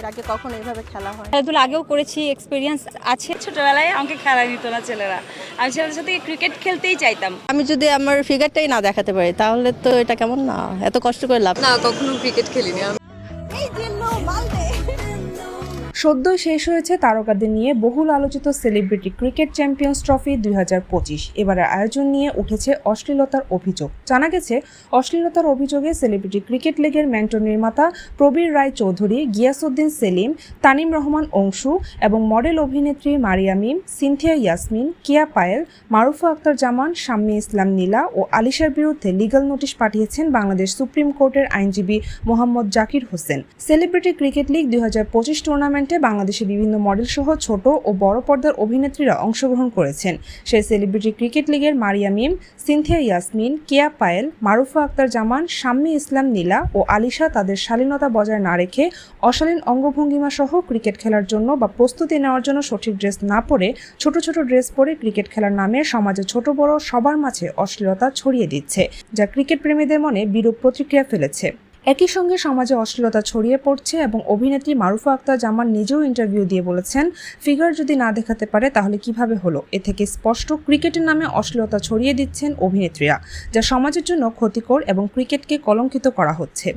এর আগে কখনো এভাবে খেলা হয় খেলাধুলা আগেও করেছি এক্সপিরিয়েন্স আছে। ছোটবেলায় আমাকে খেলা দিত না ছেলেরা। আমি ছেলেদের সাথে ক্রিকেট খেলতেই চাইতাম। আমি যদি আমার ফিগারটাই না দেখাতে পারি তাহলে তো এটা কেমন না? এত কষ্ট করে লাভ না কখনো ক্রিকেট খেলিনি। আমি সদ্যই শেষ হয়েছে তারকাদের নিয়ে বহুল আলোচিত সেলিব্রিটি ক্রিকেট চ্যাম্পিয়ন্স ট্রফি দুই হাজার পঁচিশ। এবারের আয়োজন নিয়ে উঠেছে অশ্লীলতার অভিযোগ। জানা গেছে, অশ্লীলতার অভিযোগে সেলিব্রিটি ক্রিকেট লিগের মেন্টর নির্মাতা প্রবীর রায় চৌধুরী, গিয়াসউদ্দিন সেলিম, তানিম রহমান অংশু এবং মডেল অভিনেত্রী মারিয়া মিম, সিনথিয়া ইয়াসমিন, কিয়া পায়েল, মারুফা আক্তার জামান, শাম্মী ইসলাম নীলা ও আলিশার বিরুদ্ধে লিগ্যাল নোটিশ পাঠিয়েছেন বাংলাদেশ সুপ্রিম কোর্টের আইনজীবী Mohammad Zakir Hossain. Celebrity cricket league দুই হাজার পঁচিশ টুর্নামেন্টে বাংলাদেশের বিভিন্ন মডেল সহ ছোট ও বড় পর্দার অভিনেত্রীরা অংশগ্রহণ করেছেন। সেই সেলিব্রিটি ক্রিকেট লিগের মারিয়া মিম, সিনথিয়া ইয়াসমিন, কেয়া পায়েল, মারুফা আক্তার জামান, শাম্মী ইসলাম নীলা ও আলিশা তাদের শালীনতা বজায় না রেখে অশালীন অঙ্গভঙ্গিমা সহ ক্রিকেট খেলার জন্য বা প্রস্তুতি নেওয়ার জন্য সঠিক ড্রেস না পরে ছোট ছোট ড্রেস পরে ক্রিকেট খেলার নামে সমাজে ছোট বড় সবার মাঝে অশ্লীলতা ছড়িয়ে দিচ্ছে, যা ক্রিকেট প্রেমীদের মনে বিরূপ প্রতিক্রিয়া ফেলেছে। একই সঙ্গে সমাজে অশ্লীলতা ছড়িয়ে পড়ছে এবং অভিনেত্রী মারুফা আক্তার জামান নিজেও ইন্টারভিউ দিয়ে বলেছেন, ফিগার যদি না দেখাতে পারে তাহলে কীভাবে হলো? এ থেকে স্পষ্ট, ক্রিকেটের নামে অশ্লীলতা ছড়িয়ে দিচ্ছেন অভিনেত্রীরা, যা সমাজের জন্য ক্ষতিকর এবং ক্রিকেটকে কলঙ্কিত করা হচ্ছে।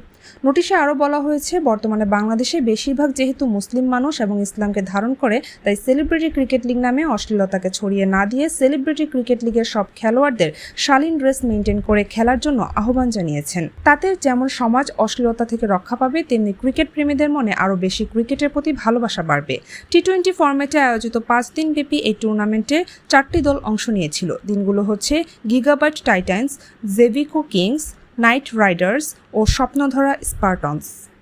নোটিশে আরও বলা হয়েছে, বর্তমানে বাংলাদেশে বেশিরভাগ যেহেতু মুসলিম মানুষ এবং ইসলামকে ধারণ করে, তাই সেলিব্রিটি ক্রিকেট লিগ নামে অশ্লীলতাকে ছড়িয়ে না দিয়ে সেলিব্রিটি ক্রিকেট লিগের সব খেলোয়াড়দের শালীন ড্রেস মেনটেন করে খেলার জন্য আহ্বান জানিয়েছেন। তাতে যেমন সমাজ অশ্লীলতা থেকে রক্ষা পাবে, তেমনি ক্রিকেট প্রেমীদের মনে আরও বেশি ক্রিকেটের প্রতি ভালোবাসা বাড়বে। টি টোয়েন্টি ফরম্যাটে আয়োজিত পাঁচ দিনব্যাপী এই টুর্নামেন্টে চারটি দল অংশ নিয়েছিল। দিনগুলো হচ্ছে Gigabyte Titans, জেভিকো Kings night Riders ও স্বপ্নধরা স্পার্টনস।